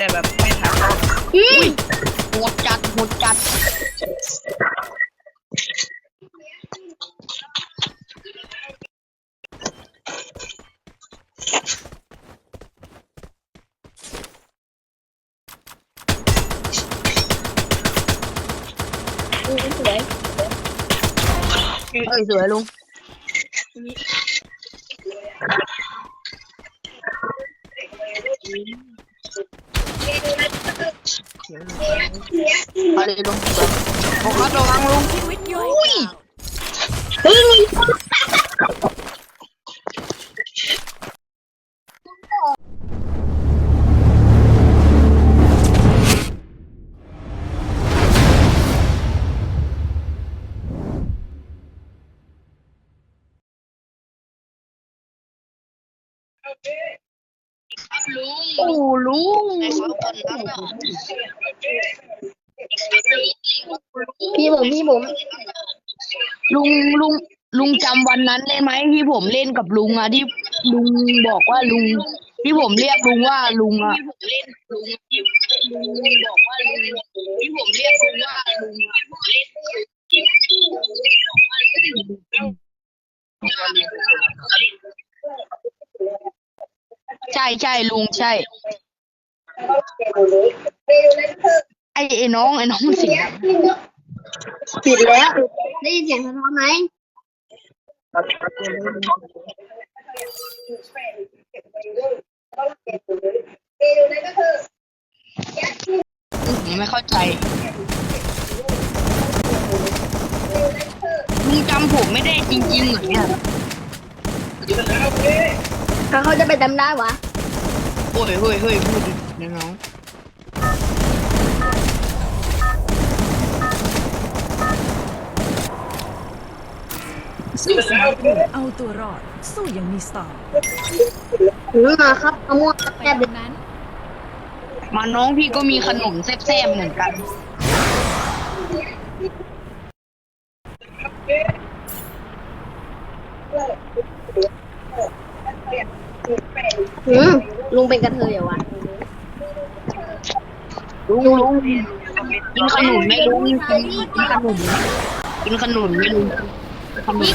แต่แบบไม่ทันอืมโหดจัดโหดจัดอืมสวยเอ้ยสวยลุง เอาเลยลุงโอ้ครับระวังลุง With your down. เฮ้ย โอ้ลุงพี่ผมพี่ผม ลุงลุงลุงจำวันนั้นได้ไหมที่ผมเล่นกับลุงอะที่ลุงบอกว่าลุง ที่ผมเรียกลุงว่าลุงอะที่ผมเล่นลุงที่ลุงบอกว่าลุงที่ผมเรียกลุงว่าลุงอะ ใช่ใช่ลุงใช่ไอ้ไอ้น้องไอ้น้องเสียงปิดแล้ว ได้ยินเสียงสะท้อนไหมผมไม่เข้าใจลุงจำผมไม่ได้จริงๆเหรอเนี่ย ถ้าเขาจะไปจำได้วะโอ้ยเฮ้ยเฮ้ยพูดดิน้องสู้สมรภูมิเอาตัวรอด สู้อยังมีสไตล์ถึงมาครับมะม่วงไปแซ่บตรงนั้น มาน้องพี่ก็มีขนมแซ่บๆเหมือนกัน อืมลุงเป็นกระเทยเหรอวะลุงลุงกินขนุนไหมลุงกินกินขนุนกินขนุนไหมลุงขนุน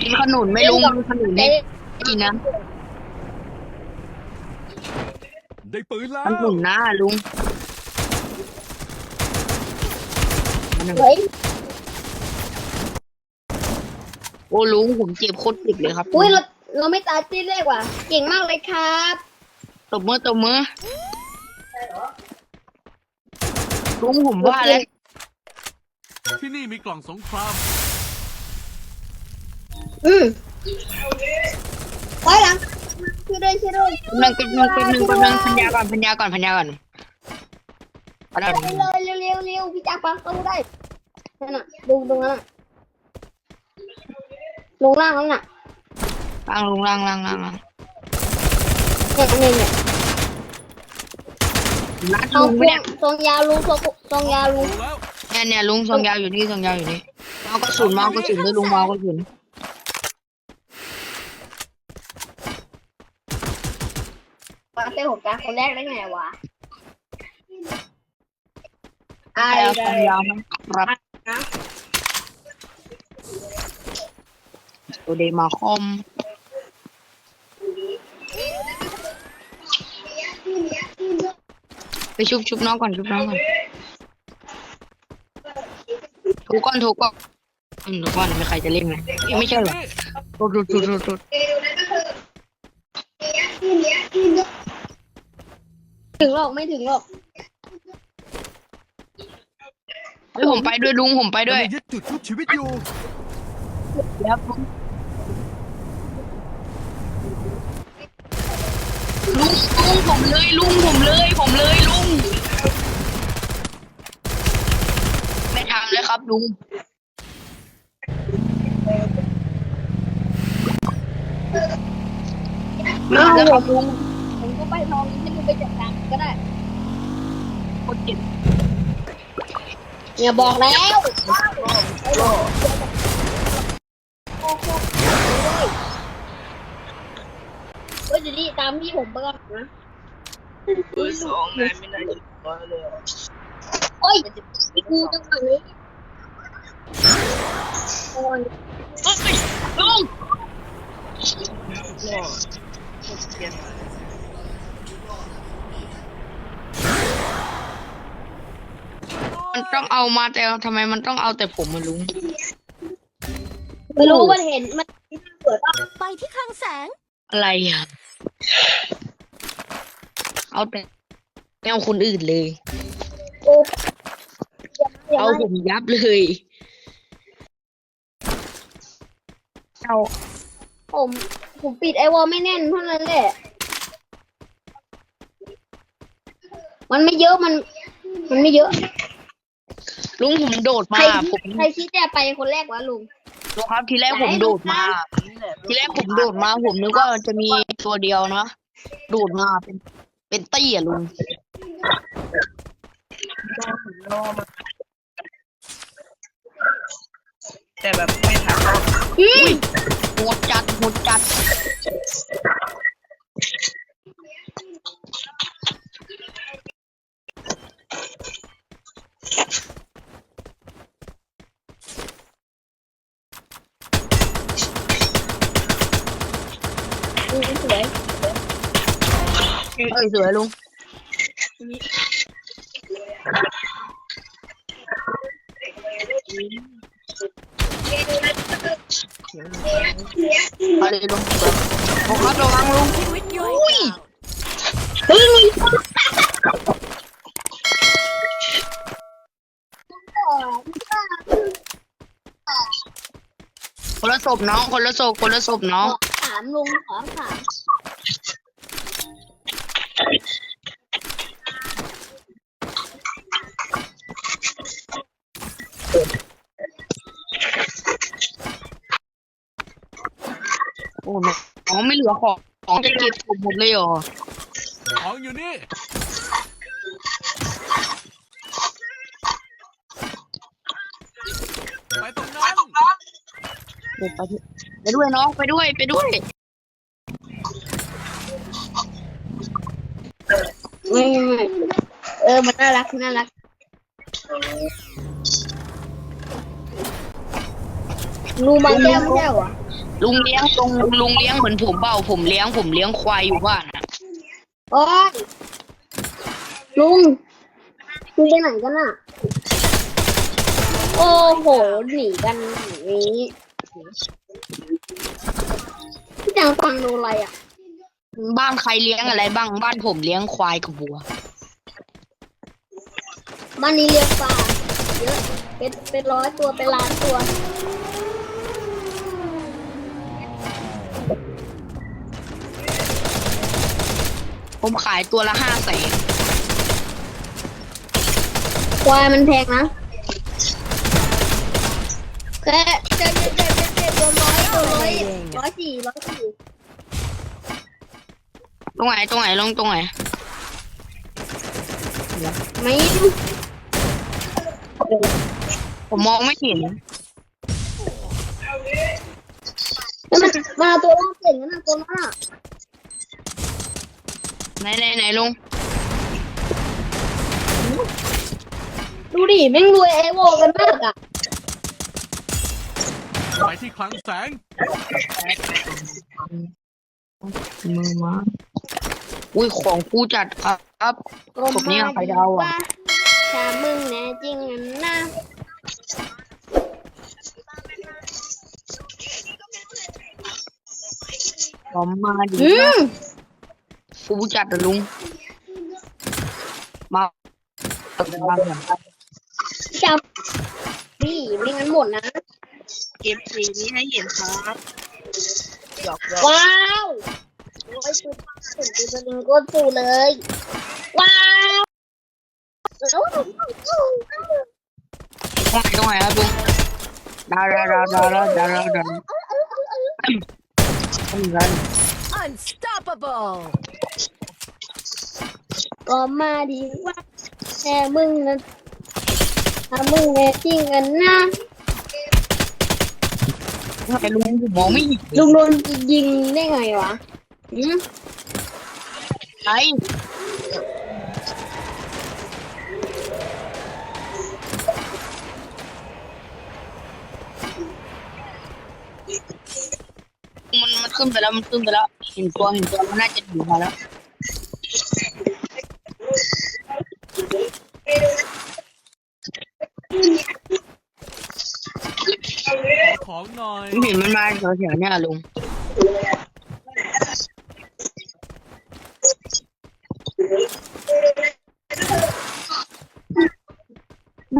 กินขนุนไหมลุงขนุนได้กินนะได้ปืนแล้ขวนุนนะลุง เฮ้ย โอ้ลุงผมเจ็บโคตรเจ็บเลยครับอุ้ยเราเราไม่ตายตีแรกว่ะ เก่งมากเลยครับตบมือตบมือลุงผมว่าแล้วที่นี่มีกล่องสงคราม อืมไปหลังช่วยด้วยช่วยด้วยหนึ่งเป็นหนึ่งเป็นหนึ่งเป็นหนึ่งพันยาก่อนพันยาก่อนพันยาก่อนเอาไปละเลยเร็วเร็วเร็วพี่จักรฟังตู้ได้นั่นน่ะดูตรงนั้นน่ะ ลงล่างแล้วน่ะล่างลงล่างล่างล่างล่างเนี่ยเนี่ยเนี่ยนัดเอาลุงพไหมวเนี่งยทรงยาวลุงทรงทรงยาวลุงแล้วเนี่ยเนี่ยลุงทรงยาวอยู่นี่ทรงยาวอยู่นี่เมากระสุนเมากระสุนด้วยลุงเมากระสุนมาเต้หกกลางคนแรกได้ไงวะไอ้แล้วทรงยาวมั้งครับ ตัวเดมาคอม ไปชุบชุบน้องก่อนชุบน้องก่อนถูกก่อนถูกก่อนอืมถูกก่อนไม่ใครจะเล่นไหมไม่ใช่เหรอโทษโทษโทษโทษโทษถึงหรอกไม่ถึงหรอกเฮ้ยผมไปด้วยลุงผมไปด้วยกำลังยึดจุดชุบชีวิตอยู่ครับลุง ลุงลุงผมเลยลุงผมเลย ผมเลยลุง ไม่ทำเลยครับลุง ไม่ทำแล้วครับลุงผมก็ไปลองให้ดูไปจัดการก็ได้โคตรเจ็บอย่าบอกแล้ว เดี๋ยวนี้ตามพี่ผมไปก่อนนะเบอร์สองนายไม่น่าจะน้อยเลยโอ้ยกูจังหวะนี้โอ้ยลุงก็เปลี่ยนมามันต้องเอามาแต่ทำไมมันต้องเอาแต่ผมมาลุงไม่รู้มันเห็นมันสวยป่ะไปที่คลังแสง อะไรอะ เอาแต่ไม่เอาคนอื่นเลย โอ้อย่าเอามาผมยับเลย เอาผมผมปิดไอวอลไม่แน่นเท่านั้นแหละ มันไม่เยอะมัน มันไม่เยอะ ลุงผมโดดใครมาคิผดมใครคิดจะไปคนแรกวะลุง ลุงครับทีแรกผมโดดมานี่แหละทีแรกผมโดดมา ผมนึกว่าจะมีตัวเดียวนะโดดมาเป็น เป็นตี้อะลุงแต่แบบไม่ทันอืมโหดจัดโหดจัด อ้ยสวยลุงเอาเลยลุงโอ้ครับระวังลุงชีวิตอยู่เฮ้ยคนละศพน้อง คนละศพคนละศพน้อง ถามลุงขอถาม อ้น้องไม่เหลือของของจะเก็บผมหมดเลยเหรอของอยู่นี่ไปตรงนั้นเดี๋ยวไปเถอะไปด้วยน้องไปด้วยไปด้วยไม่ไม่เออมันน่ารักน่ารักลุงบางแก้วไม่ใช่เหรอ ลุงเลี้ยงตรงลุงเลี้ยงเหมือนผมเปล่าผมเลี้ยงผมเลี้ยงควายอยู่บ้านนะโอ้ยลุงลุงไปไหนกันน่ะ โอ้โหหนีกันอย่างนี้พี่จังฟังดูอะไรอะ บ้านใครเลี้ยงอะไรบ้าง บ้านผมเลี้ยงควายกับวัว บ้านนี้เลี้ยงปลาเยอะเป็นเป็นร้อยตัวเป็นล้านตัว ผมขายตัวละห้าแสนควายมันแพงนะแค่เจ็ดเจ็ดเจ็ดเจ็ดเจ็ดตัวร้อยตัวร้อยร้อยสี่ร้อยสี่ตรงไหนตรงไหนลงตรงไหนไม่ผมมองไม่เห็นแล้วมันมาตัวล่าเก่งกันนะตัวนั้นอะ ไหนไหนไหนลงดูดิแม่งรวยไอโวกันมากอะไปที่คลังแสงมือมาอุ้ยของกูจัดครับผมเนี่ยใครจะเอาอะถ้ามึงแน่จริงนะผมมาดีอืม กูบูจัดนลุง มาตัดกับ้างก่นจับพี่ไม่งั้นหมดนะ เก็บสีนี้ให้เห็นครับหยอกหยอกว้าวโอ้ยสุดสุดจะดึงก้นปูเลย ว้าวตรงไหนตรงไหนครับลุงดาราดาราดาราดาราดัน Unstoppable unstoppable ก็มาดีว่าแต่มึงนะถ้ามึงแน่จริงกันนะทำไมลุงผมมองไม่เห็นลุงโดนยิงได้ไงวะอืมไอ้มันมันขึ้นไปแล้วมันขึ้นไปแล้ว เห็นตัวเห็นตัวมันน่าจะถึงมาแล้วของหน่อยผมเห็นมันมาแถวๆเนี่ยลุง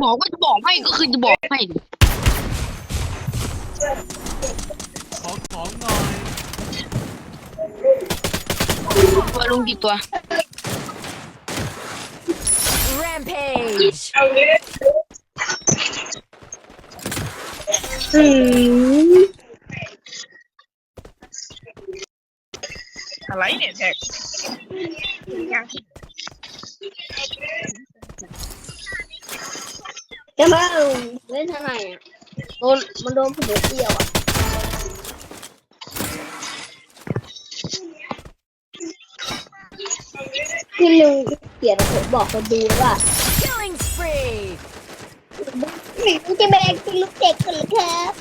บอกว่าจะบอกให้ก็คือจะบอกให้ ขอของหน่อย ตัวลุงกี่ตัว Rampage อืมอะไรเนี่ยแท็กยังจะมาเล่นทนายอะโดนมันโดนผมเดียวอะ ที่ลุงเขียนผมบอกคนดูว่า Killing spree หนูจะแบกเป็นลูกเด็กกันเหรอครับ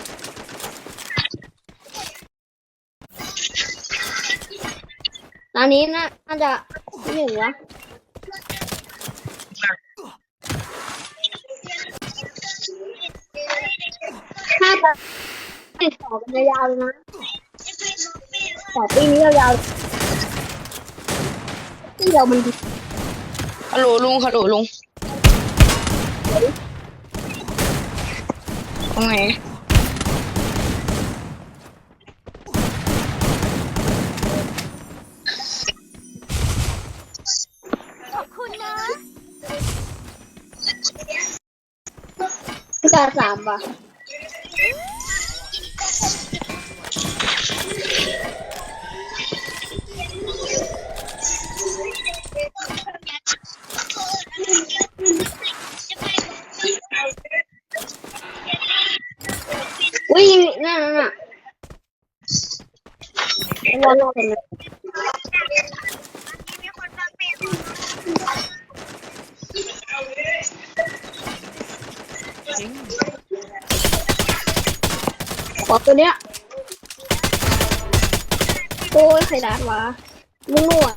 ตอนนี้น่าน่าจะที่หนึ่งวะถ้าจะติดต่อกันยาวๆเลยนะต่อปีนี้ยาวๆ ที่เรามันดีฮัลโหลลุงฮัลโหลลุงตรงไหนพิการสามป่ะ รอรอกันนะขอตัวเนี้ย โอ้ยใครด่าวะมึงหนวด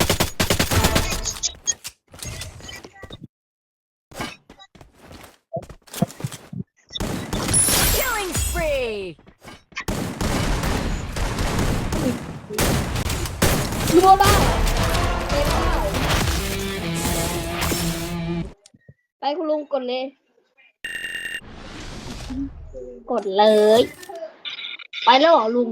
Killing spree รัวบ้าเต็มบ้าไปคุณลุงกดเลย กดเลย ไปแล้วเหรอลุง